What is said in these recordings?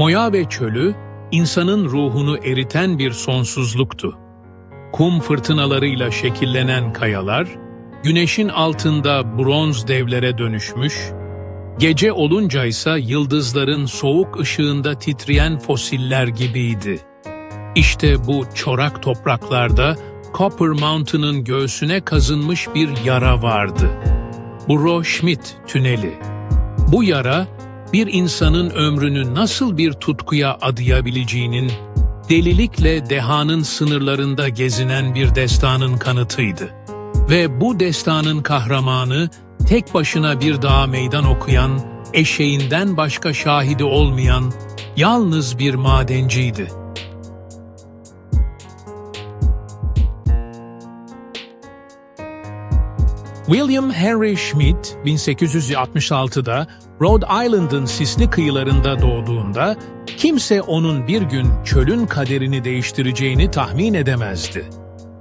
Mojave çölü, insanın ruhunu eriten bir sonsuzluktu. Kum fırtınalarıyla şekillenen kayalar, güneşin altında bronz devlere dönüşmüş, gece olunca ise yıldızların soğuk ışığında titreyen fosiller gibiydi. İşte bu çorak topraklarda Copper Mountain'ın göğsüne kazınmış bir yara vardı. Burro Schmidt Tüneli. Bu yara, bir insanın ömrünü nasıl bir tutkuya adayabileceğinin, delilikle dehanın sınırlarında gezinen bir destanın kanıtıydı. Ve bu destanın kahramanı, tek başına bir dağa meydan okuyan, eşeğinden başka şahidi olmayan, yalnız bir madenciydi. William Henry Schmidt 1866'da Rhode Island'ın sisli kıyılarında doğduğunda kimse onun bir gün çölün kaderini değiştireceğini tahmin edemezdi.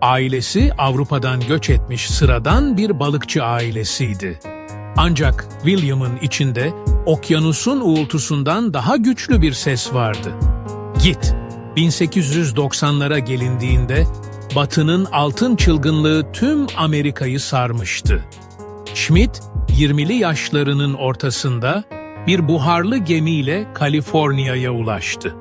Ailesi Avrupa'dan göç etmiş sıradan bir balıkçı ailesiydi. Ancak William'ın içinde okyanusun uğultusundan daha güçlü bir ses vardı. Git. 1890'lara gelindiğinde Batı'nın altın çılgınlığı tüm Amerika'yı sarmıştı. Schmidt, 20'li yaşlarının ortasında bir buharlı gemiyle Kaliforniya'ya ulaştı.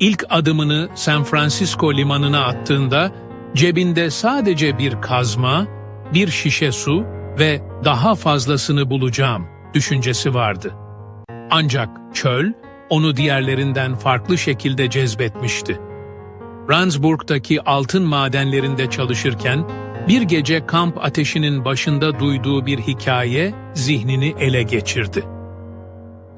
İlk adımını San Francisco limanına attığında cebinde sadece bir kazma, bir şişe su ve daha fazlasını bulacağım düşüncesi vardı. Ancak çöl onu diğerlerinden farklı şekilde cezbetmişti. Randsburg'daki altın madenlerinde çalışırken bir gece kamp ateşinin başında duyduğu bir hikaye zihnini ele geçirdi.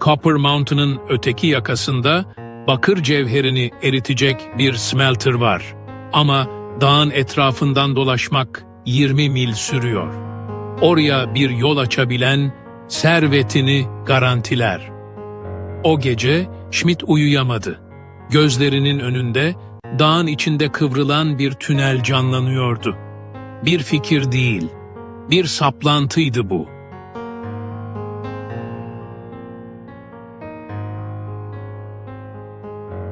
Copper Mountain'ın öteki yakasında bakır cevherini eritecek bir smelter var. Ama dağın etrafından dolaşmak 20 mil sürüyor. Oraya bir yol açabilen servetini garantiler. O gece Schmidt uyuyamadı. Gözlerinin önünde dağın içinde kıvrılan bir tünel canlanıyordu. Bir fikir değil, bir saplantıydı bu.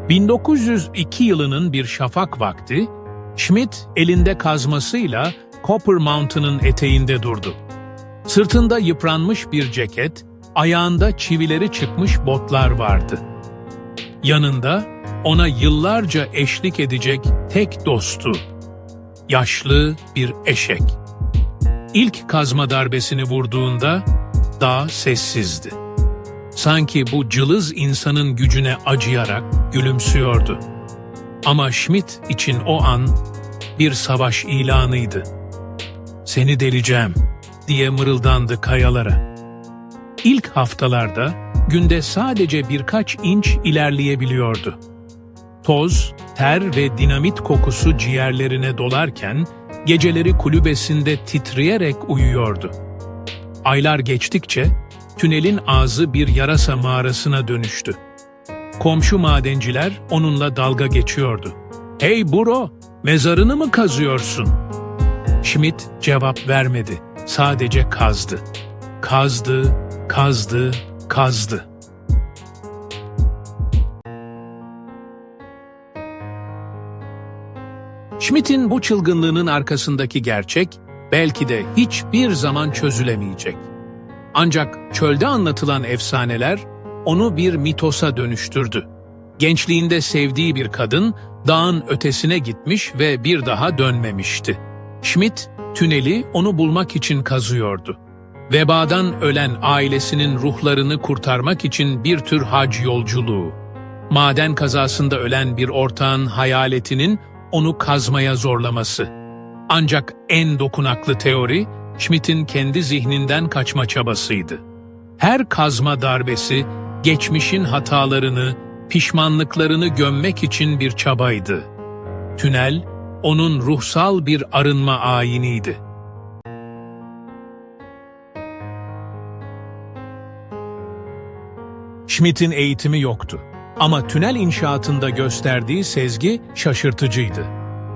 ...1902 yılının bir şafak vakti... ...Schmidt elinde kazmasıyla Copper Mountain'ın eteğinde durdu. Sırtında yıpranmış bir ceket, ayağında çivileri çıkmış botlar vardı. Yanında ona yıllarca eşlik edecek tek dostu, yaşlı bir eşek. İlk kazma darbesini vurduğunda dağ sessizdi. Sanki bu cılız insanın gücüne acıyarak gülümsüyordu. Ama Schmidt için o an bir savaş ilanıydı. Seni deleceğim diye mırıldandı kayalara. İlk haftalarda günde sadece birkaç inç ilerleyebiliyordu. Toz, ter ve dinamit kokusu ciğerlerine dolarken geceleri kulübesinde titreyerek uyuyordu. Aylar geçtikçe tünelin ağzı bir yarasa mağarasına dönüştü. Komşu madenciler onunla dalga geçiyordu. ''Hey buro, mezarını mı kazıyorsun?'' Schmidt cevap vermedi, sadece kazdı. Kazdı, kazdı, kazdı. Schmidt'in bu çılgınlığının arkasındaki gerçek belki de hiçbir zaman çözülemeyecek. Ancak çölde anlatılan efsaneler onu bir mitosa dönüştürdü. Gençliğinde sevdiği bir kadın dağın ötesine gitmiş ve bir daha dönmemişti. Schmidt tüneli onu bulmak için kazıyordu. Vebadan ölen ailesinin ruhlarını kurtarmak için bir tür hac yolculuğu. Maden kazasında ölen bir ortağın hayaletinin onu kazmaya zorlaması. Ancak en dokunaklı teori, Schmidt'in kendi zihninden kaçma çabasıydı. Her kazma darbesi, geçmişin hatalarını, pişmanlıklarını gömmek için bir çabaydı. Tünel, onun ruhsal bir arınma ayiniydi. Schmidt'in eğitimi yoktu. Ama tünel inşaatında gösterdiği sezgi şaşırtıcıydı.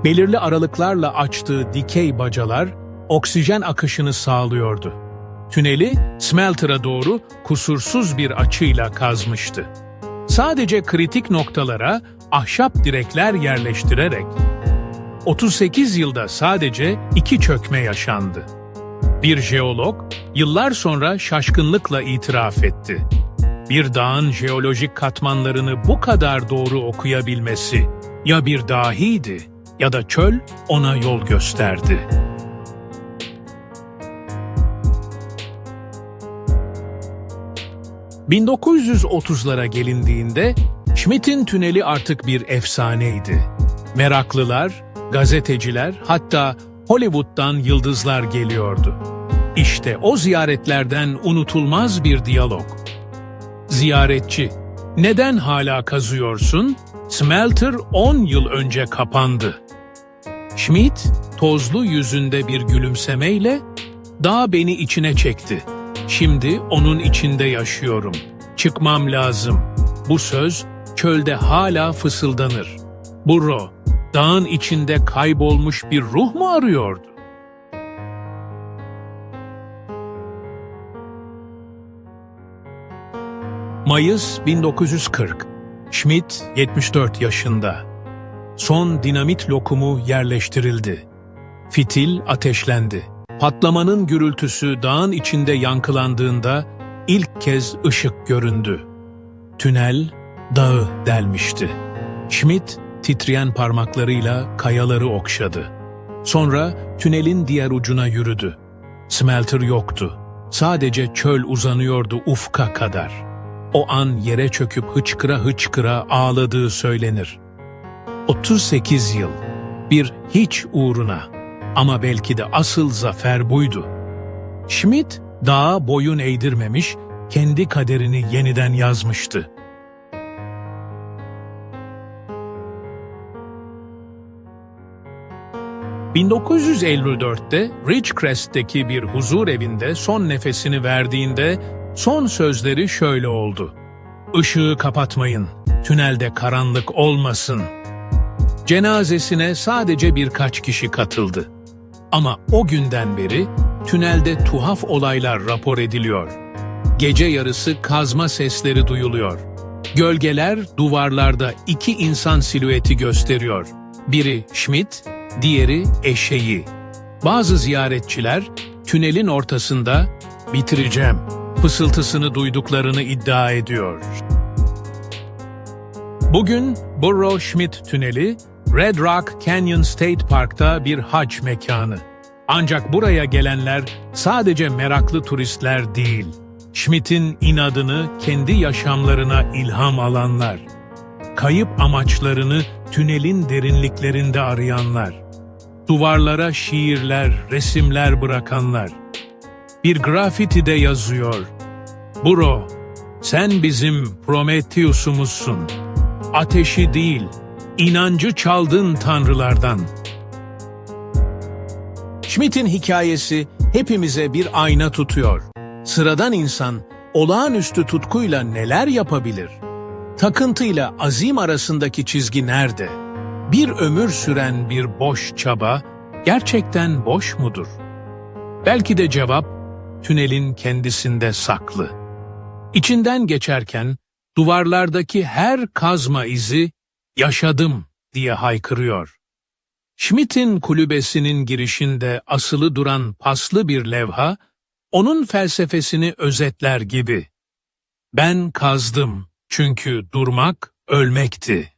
Belirli aralıklarla açtığı dikey bacalar oksijen akışını sağlıyordu. Tüneli smelter'a doğru kusursuz bir açıyla kazmıştı. Sadece kritik noktalara ahşap direkler yerleştirerek 38 yılda sadece iki çökme yaşandı. Bir jeolog yıllar sonra şaşkınlıkla itiraf etti. Bir dağın jeolojik katmanlarını bu kadar doğru okuyabilmesi ya bir dahiydi ya da çöl ona yol gösterdi. ...1930'lara gelindiğinde Schmidt'in tüneli artık bir efsaneydi. Meraklılar, gazeteciler hatta Hollywood'dan yıldızlar geliyordu. İşte o ziyaretlerden unutulmaz bir diyalog. Ziyaretçi, neden hala kazıyorsun? Smelter 10 yıl önce kapandı. Schmidt, tozlu yüzünde bir gülümsemeyle, dağ beni içine çekti. Şimdi onun içinde yaşıyorum. Çıkmam lazım. Bu söz çölde hala fısıldanır. Burro, dağın içinde kaybolmuş bir ruh mu arıyordu? Mayıs 1940. Schmidt 74 yaşında. Son dinamit lokumu yerleştirildi. Fitil ateşlendi. Patlamanın gürültüsü dağın içinde yankılandığında ilk kez ışık göründü. Tünel dağı delmişti. Schmidt titreyen parmaklarıyla kayaları okşadı. Sonra tünelin diğer ucuna yürüdü. Smelter yoktu. Sadece çöl uzanıyordu ufka kadar. O an yere çöküp hıçkıra hıçkıra ağladığı söylenir. 38 yıl, bir hiç uğruna ama belki de asıl zafer buydu. Schmidt dağa boyun eğdirmemiş, kendi kaderini yeniden yazmıştı. ...1954'te Ridgecrest'teki bir huzur evinde son nefesini verdiğinde Son sözleri şöyle oldu. Işığı kapatmayın, tünelde karanlık olmasın. Cenazesine sadece birkaç kişi katıldı. Ama o günden beri tünelde tuhaf olaylar rapor ediliyor. Gece yarısı kazma sesleri duyuluyor. Gölgeler duvarlarda iki insan silüeti gösteriyor. Biri Schmidt, diğeri eşeği. Bazı ziyaretçiler tünelin ortasında bitireceğim fısıltısını duyduklarını iddia ediyor. Bugün Burro Schmidt Tüneli, Red Rock Canyon State Park'ta bir hac mekanı. Ancak buraya gelenler sadece meraklı turistler değil, Schmidt'in inadını kendi yaşamlarına ilham alanlar. Kayıp amaçlarını tünelin derinliklerinde arayanlar. Duvarlara şiirler, resimler bırakanlar. Bir grafitide yazıyor. Buro, sen bizim Prometheus'umuzsun. Ateşi değil, inancı çaldın tanrılardan. Schmidt'in hikayesi hepimize bir ayna tutuyor. Sıradan insan olağanüstü tutkuyla neler yapabilir? Takıntıyla azim arasındaki çizgi nerede? Bir ömür süren bir boş çaba gerçekten boş mudur? Belki de cevap tünelin kendisinde saklı. İçinden geçerken duvarlardaki her kazma izi yaşadım diye haykırıyor. Schmidt'in kulübesinin girişinde asılı duran paslı bir levha, onun felsefesini özetler gibi. Ben kazdım çünkü durmak ölmekti.